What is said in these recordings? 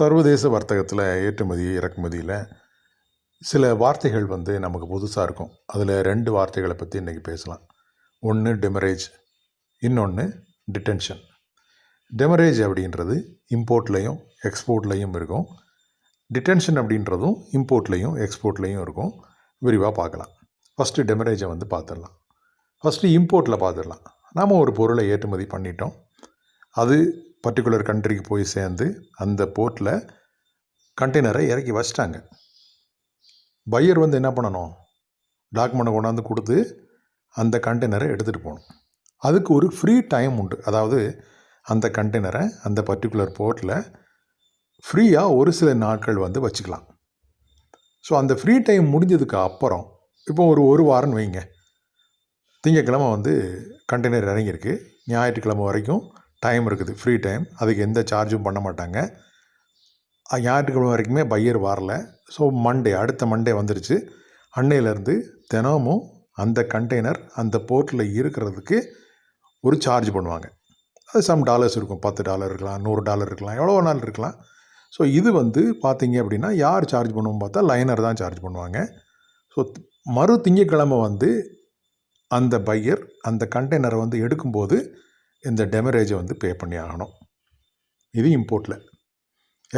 சர்வதேச வர்த்தகத்தில் ஏற்றுமதி இறக்குமதியில் சில வார்த்தைகள் வந்து நமக்கு புதுசாக இருக்கும். அதில் ரெண்டு வார்த்தைகளை பற்றி இன்றைக்கி பேசலாம். ஒன்று டெமரேஜ் இன்னொன்று டிடென்ஷன் டெமரேஜ் அப்படின்றது இம்போர்ட்லேயும் எக்ஸ்போர்ட்லேயும் இருக்கும். டிடென்ஷன் அப்படின்றதும் இம்போர்ட்லேயும் எக்ஸ்போர்ட்லேயும் இருக்கும். விரிவாக பார்க்கலாம். ஃபஸ்ட்டு டெமரேஜை வந்து பார்த்துடலாம். ஃபஸ்ட்டு இம்போர்ட்டில் பார்த்துடலாம். நாம் ஒரு பொருளை ஏற்றுமதி பண்ணிட்டோம். அது பர்டிகுலர் கண்ட்ரிக்கு போய் சேர்ந்து அந்த போர்ட்டில் கண்டெய்னரை இறக்கி வச்சிட்டாங்க. பையர் வந்து என்ன பண்ணணும்? டாக்குமெண்ட்டை கொண்டாந்து கொடுத்து அந்த கண்டெய்னரை எடுத்துகிட்டு போகணும். அதுக்கு ஒரு ஃப்ரீ டைம் உண்டு. அதாவது அந்த கண்டெய்னரை அந்த பர்டிகுலர் போர்ட்டில் ஃப்ரீயாக ஒரு சில நாட்கள் வந்து வச்சுக்கலாம். ஸோ அந்த ஃப்ரீ டைம் முடிஞ்சதுக்கு அப்புறம் இப்போ ஒரு ஒரு வாரம்னு வைங்க. திங்கக்கிழமை வந்து கண்டெய்னர் இறங்கியிருக்கு. ஞாயிற்றுக்கிழமை வரைக்கும் டைம் இருக்குது ஃப்ரீ டைம் அதுக்கு எந்த சார்ஜும் பண்ண மாட்டாங்க. ஞாயிற்றுக்கிழமை வரைக்குமே பையர் வரல. ஸோ மண்டே அடுத்த மண்டே வந்துருச்சு. அன்னையிலேருந்து தினமும் அந்த கண்டெய்னர் அந்த போர்ட்டில் இருக்கிறதுக்கு ஒரு சார்ஜ் பண்ணுவாங்க. அது சம் டாலர்ஸ் இருக்கும். பத்து டாலர் இருக்கலாம் நூறு டாலர் இருக்கலாம் எவ்வளோ நாள் இருக்கலாம். ஸோ இது வந்து பார்த்தீங்க அப்படின்னா யார் சார்ஜ் பண்ணுவோம் பார்த்தா லைனர் தான் சார்ஜ் பண்ணுவாங்க. ஸோ மறு திங்கக்கிழமை வந்து அந்த பையர் அந்த கண்டெய்னரை வந்து எடுக்கும்போது இந்த டெமரேஜை வந்து பே பண்ணி ஆகணும். இது இம்போர்ட்டில்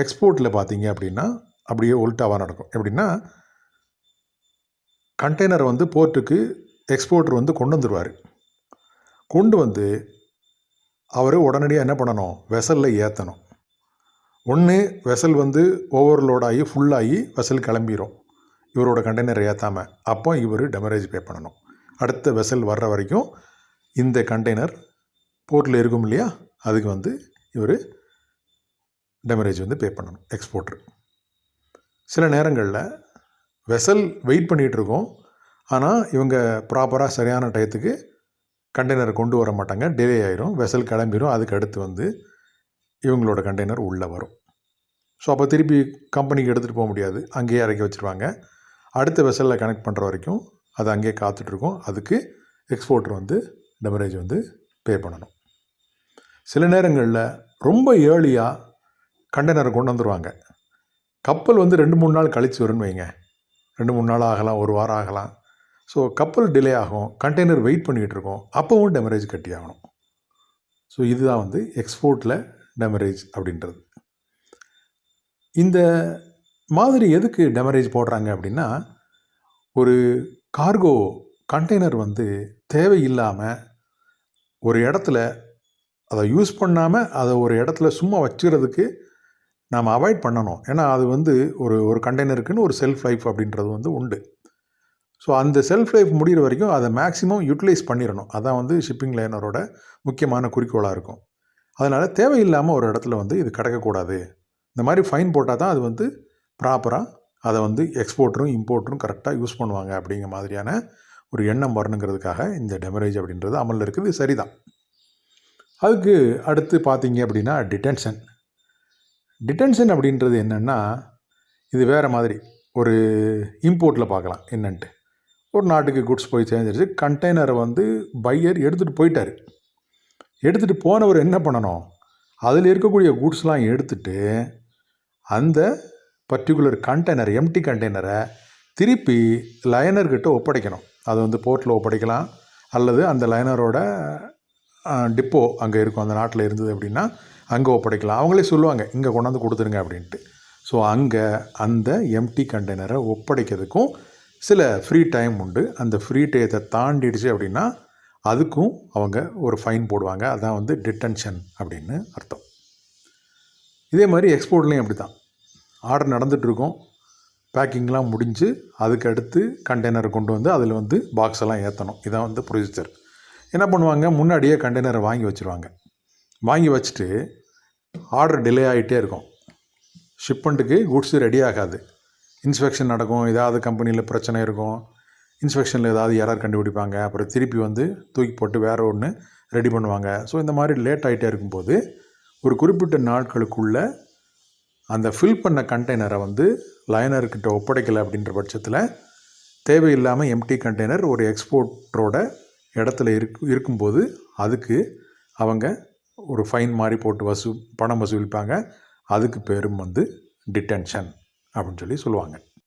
எக்ஸ்போர்ட்டில் பார்த்தீங்க அப்படின்னா அப்படியே உல்ட்டாவாக நடக்கும். எப்படின்னா கண்டெய்னர் வந்து போர்ட்டுக்கு எக்ஸ்போர்ட்டர் வந்து கொண்டு வந்துடுவார் கொண்டு வந்து அவர் உடனடியாக என்ன பண்ணணும்? வெசலில் ஏற்றணும் ஒன்று வெசல் வந்து ஓவர்லோட் ஆகி ஃபுல்லாகி வெசல் கிளம்பிரும். இவரோட கண்டெய்னர் ஏற்றாமல் அப்போ இவர் டெமரேஜ் பே பண்ணணும். அடுத்த வெசல் வர்ற வரைக்கும் இந்த கண்டெய்னர் போர்ட்டில் இருக்கும் இல்லையா? அதுக்கு வந்து இவர் டெமரேஜ் வந்து பே பண்ணணும் எக்ஸ்போர்ட்ரு சில நேரங்களில் வெசல் வெயிட் பண்ணிகிட்டு இருக்கோம். ஆனால் இவங்க ப்ராப்பராக சரியான டயத்துக்கு கண்டெய்னரை கொண்டு வர மாட்டாங்க. டிலே ஆயிரும் வெசல் கிளம்பிரும். அதுக்கு அடுத்து வந்து இவங்களோட கண்டெய்னர் உள்ளே வரும். ஸோ அப்போ திருப்பி கம்பெனிக்கு எடுத்துகிட்டு போக முடியாது. அங்கேயே இறக்கி வச்சுருவாங்க. அடுத்த வெசலில் கனெக்ட் பண்ணுற வரைக்கும் அது அங்கேயே காத்துட்ருக்கோம் அதுக்கு எக்ஸ்போர்ட்டர் வந்து டெமரேஜ் வந்து பே பண்ணணும். சில நேரங்களில் ரொம்ப ஏர்லியாக கண்டெய்னரை கொண்டு வந்துடுவாங்க கப்பல் வந்து ரெண்டு மூணு நாள் கழித்து வரும்னு வைங்க. ரெண்டு மூணு நாள் ஆகலாம் ஒரு வாரம் ஆகலாம். ஸோ கப்பல் டிலே ஆகும். கண்டெய்னர் வெயிட் பண்ணிகிட்டு இருக்கோம். அப்போவும் டெமரேஜ் கட்டி ஆகணும். ஸோ இதுதான் வந்து எக்ஸ்போர்ட்டில் டெமரேஜ் அப்படின்றது. இந்த மாதிரி எதுக்கு டெமரேஜ் போடுறாங்க அப்படின்னா ஒரு கார்கோ கண்டெய்னர் வந்து தேவையில்லாமல் ஒரு இடத்துல அதை யூஸ் பண்ணாமல் அதை ஒரு இடத்துல சும்மா வச்சுக்கிறதுக்கு நாம் அவாய்ட் பண்ணணும். ஏன்னா அது வந்து ஒரு ஒரு கண்டெய்னருக்குன்னு ஒரு செல்ஃப் லைஃப் அப்படின்றது வந்து உண்டு. ஸோ அந்த செல்ஃப் லைஃப் முடிகிற வரைக்கும் அதை மேக்ஸிமம் யூட்டிலைஸ் பண்ணிடணும். அதான் வந்து ஷிப்பிங் லைனரோட முக்கியமான குறிக்கோளாக இருக்கும். அதனால் தேவையில்லாமல் ஒரு இடத்துல வந்து இது கிடக்கக்கூடாது. இந்த மாதிரி ஃபைன் போட்டால் தான் அது வந்து ப்ராப்பராக அதை வந்து எக்ஸ்போர்ட்டரும் இம்போர்ட்டரும் கரெக்டாக யூஸ் பண்ணுவாங்க அப்படிங்கிற மாதிரியான ஒரு எண்ணம் வரணுங்கிறதுக்காக இந்த டெமரேஜ் அப்படின்றது அமலில் இருக்குது. இது சரிதான். அதுக்கு அடுத்து பார்த்தீங்க அப்படின்னா டிடென்ஷன் டிடென்ஷன் அப்படின்றது என்னென்னா இது வேறு மாதிரி ஒரு இம்போர்ட்டில் பார்க்கலாம் என்னன்ட்டு. ஒரு நாட்டுக்கு குட்ஸ் போய் சேர்ந்துருச்சு கண்டெய்னரை வந்து பையர் எடுத்துகிட்டு போயிட்டார். எடுத்துகிட்டு போனவர் என்ன பண்ணணும்? அதில் இருக்கக்கூடிய குட்ஸ்லாம் எடுத்துட்டு அந்த பர்டிகுலர் கண்டெய்னர் எம்டி கண்டெய்னரை திருப்பி லைனர்கிட்ட ஒப்படைக்கணும். அது வந்து போர்ட்டில் ஒப்படைக்கலாம் அல்லது அந்த லைனரோட டிப்போ அங்கே இருக்கும் அந்த நாட்டில் இருந்தது அப்படின்னா அங்கே ஒப்படைக்கலாம். அவங்களே சொல்லுவாங்க இங்கே கொண்டாந்து கொடுத்துருங்க அப்படின்ட்டு. ஸோ அங்கே அந்த எம்டி கண்டெய்னரை ஒப்படைக்கிறதுக்கும் சில ஃப்ரீ டைம் உண்டு. அந்த ஃப்ரீ டயத்தை தாண்டிடுச்சு அப்படின்னா அதுக்கும் அவங்க ஒரு ஃபைன் போடுவாங்க. அதான் வந்து டிட்டென்ஷன் அப்படின்னு அர்த்தம். இதே மாதிரி எக்ஸ்போர்ட்லேயும் அப்படி தான் ஆர்டர் நடந்துகிட்ருக்கோம் பேக்கிங்லாம் முடிஞ்சு அதுக்கு அடுத்து கண்டெய்னரை கொண்டு வந்து அதில் வந்து பாக்ஸ் எல்லாம் ஏற்றணும் இதான் வந்து ப்ரொசீஜர் என்ன பண்ணுவாங்க? முன்னாடியே கண்டெய்னரை வாங்கி வச்சுருவாங்க. வாங்கி வச்சுட்டு ஆர்டர் டிலே ஆகிட்டே இருக்கும். ஷிப்மெண்ட்டுக்கு குட்ஸு ரெடி ஆகாது. இன்ஸ்பெக்ஷன் நடக்கும். ஏதாவது கம்பெனியில் பிரச்சனை இருக்கும். இன்ஸ்பெக்ஷனில் ஏதாவது யாரார் கண்டுபிடிப்பாங்க. அப்புறம் திருப்பி வந்து தூக்கி போட்டு வேறு ஒன்று ரெடி பண்ணுவாங்க. ஸோ இந்த மாதிரி லேட் ஆகிட்டே இருக்கும்போது ஒரு குறிப்பிட்ட நாட்களுக்குள்ளே அந்த ஃபில் பண்ண கண்டெய்னரை வந்து லைனர்கிட்ட ஒப்படைக்கலை அப்படின்ற பட்சத்தில் தேவையில்லாமல் எம்டி கண்டெய்னர் ஒரு எக்ஸ்போர்ட்டரோட இடத்துல இருக்கு இருக்கும்போது அதுக்கு அவங்க ஒரு ஃபைன் மாதிரி போட்டு வசூ பணம் வசூலிப்பாங்க. அதுக்கு பேரும் வந்து டிட்டென்ஷன் அப்படின்னு சொல்லி சொல்லுவாங்க.